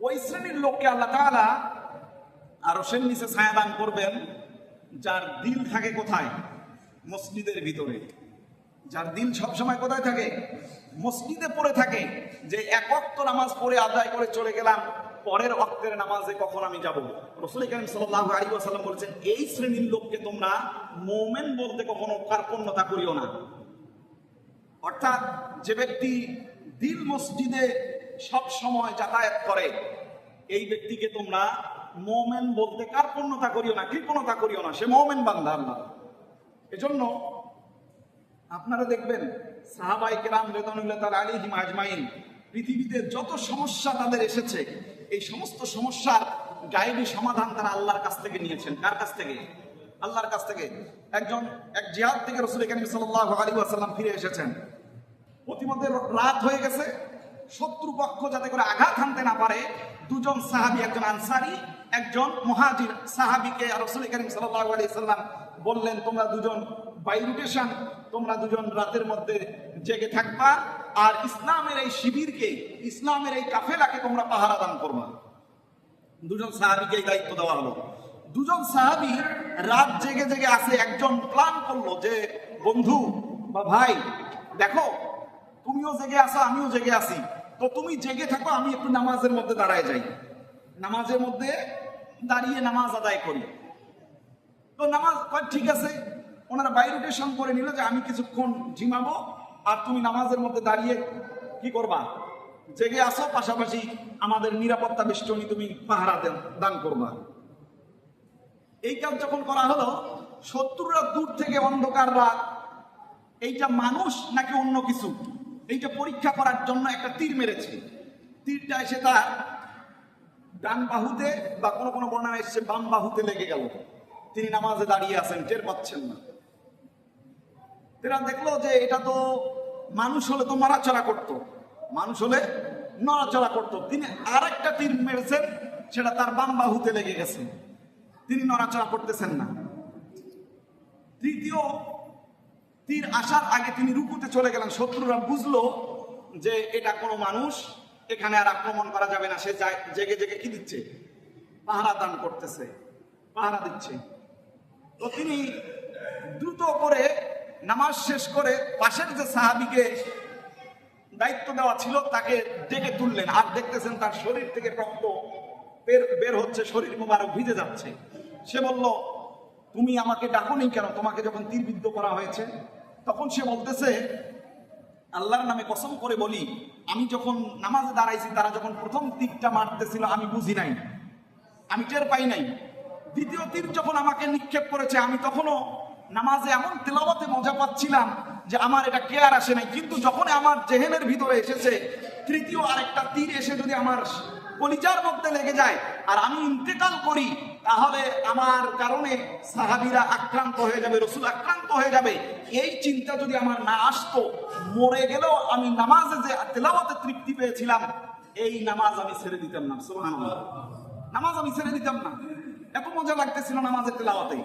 ওই শ্রেণির লোককে আল্লাহ তাআলা আরও সে নিচে ছায়াদান করবেন, যার দিল থাকে কোথায়? মসজিদের ভিতরে। যার দিল সব সময় কোথায় থাকে? মসজিদে পড়ে থাকে। যে এক অক্ত নামাজ পড়ে আদায় করে চলে গেলাম, পরের অক্তের নামাজে কখন আমি যাব? রসুল করিম আলাইহি ওয়াসাল্লাম বলেছেন, এই শ্রেণির লোককে তোমরা মোমেন বলতে কখনো কার্পণ্যতা করিও না। অর্থাৎ যে ব্যক্তি দিল মসজিদে সব সময় যাতায়াত করে। এই ব্যক্তিকে তোমরা মোমেন বলতে কার্পণ্যতা করিও না, কৃপণতা করিও না, সে মোমেন বান্দা আল্লাহ। এজন্য আপনারা দেখবেন সাহাবাই কেরাম রেদনুল্লাহ তার আলিহিম আজমাইন পৃথিবীতে যত সমস্যা তাদের এসেছে, এই সমস্ত সমস্যার গায়েবী সমাধান তারা আল্লাহর কাছ থেকে নিয়েছেন। কার কাছ থেকে? আল্লাহর কাছ থেকে। একজন, এক জিহাদ থেকে রসুল করিম সাল্লাল্লাহু আলাইহি ওয়াসাল্লাম ফিরে এসেছেন। প্রতিমধ্যে রাত হয়ে গেছে শত্রু পক্ষ যাতে করে আঘাত হানতে না পারে, দুজন সাহাবী, একজন আনসারি, একজন মহাজির সাহাবীকে রসুল করিম সাল্লাম বললেন, তোমরা দুজন বাই রুটেশন তোমরা দুজন রাতের মধ্যে জেগে থাকবা আর ইসলামের এই শিবিরকে, ইসলামের এই কাফেলাকে তোমরা পাহারা দান করবা। দুজন সাহাবিকে এই দায়িত্ব দেওয়া হলো। দুজন সাহাবি রাত জেগে জেগে আসে, একজন প্ল্যান করল যে, বন্ধু বা ভাই, দেখো, তুমিও জেগে আসো, আমিও জেগে আসি। তো তুমি জেগে থাকো, আমি একটু নামাজের মধ্যে দাঁড়ায় যাই। নামাজের মধ্যে দাঁড়িয়ে নামাজ আদায় করি। তো নামাজ ঠিক আছে, ওনারা বাইরোটেশন করে নিল যে আমি কিছুক্ষণ ঝিমাবো আর তুমি নামাজের মধ্যে দাঁড়িয়ে কি করবা? জেগে আসো, পাশাপাশি আমাদের নিরাপত্তা বেষ্টনী তুমি পাহারা দেন, দান করবা। এই কাজ যখন করা হলো, শত্রুরা দূর থেকে অন্ধকার রাত এইটা মানুষ নাকি অন্য কিছু? এইটা পরীক্ষা করার জন্য একটা তীর মেরেছে। তীরটা এসে তার ডান বাহুতে বা কোনো কোনো বর্ণনা এসেছে, বাম বাহুতে লেগে গেল। তিনি নামাজে দাঁড়িয়ে আছেন, টের পাচ্ছেন না। তারা দেখল যে এটা তো মানুষ হলে তো নড়াচড়া করতো, মানুষ হলে নড়াচড়া করতো। তিনি আর একটা তীর মেরেছেন, সেটা তার বাম বাহুতে লেগে গেছে। তিনি নড়াচড়া করতেছেন না। তৃতীয় তীর আসার আগে তিনি রুকুতে চলে গেলেন। শত্রুরা বুঝলো যে এটা কোনো মানুষ, এখানে আর আক্রমণ করা যাবে না, সে জেগে জেগে কি দিচ্ছে? পাহারা দান করতেছে, পাহারা দিচ্ছে। তো তিনি দ্রুত করে নামাজ শেষ করে পাশের যে সাহাবিকে দায়িত্ব দেওয়া ছিল, তাকে ডেকে তুললেন। আর দেখতেছেন তার শরীর থেকে রক্ত বের বের হচ্ছে, শরীর মোবারক ভিজে যাচ্ছে। সে বলল, তুমি আমাকে ডাকোনি কেন? তোমাকে যখন তীরবিদ্ধ করা হয়েছে তখন সে বলতেছে, আল্লাহর নামে কসম করে বলি, আমি যখন নামাজে দাঁড়াইছি, তারা যখন প্রথম তীরটা মারতেছিল, আমি বুঝি নাই। আমি টের পাই নাই। দ্বিতীয় তীর যখন আমাকে নিক্ষেপ করেছে, আমি তখনও নামাজে এমন তেলাওয়াতে মজা পাচ্ছিলাম যে আমার এটা কেয়ার আসে নাই। কিন্তু যখন আমার জেহেনের ভিতরে এসেছে, তৃতীয় আরেকটা তীর এসে যদি আমার কলিজার মধ্যে লেগে যায় আর আমি ইন্তেকাল করি, তাহলে আমার কারণে সাহাবিরা আক্রান্ত হয়ে যাবে, রসুল আক্রান্ত হয়ে যাবে। এই চিন্তা যদি আমার না আসতো, মরে গেলেও আমি নামাজে যে তেলাওয়াতে তৃপ্তি পেয়েছিলাম, এই নামাজ আমি ছেড়ে দিতাম না সোহান নামাজ আমি ছেড়ে দিতাম না। এত মজা লাগতেছিল নামাজের তেলাওয়াতে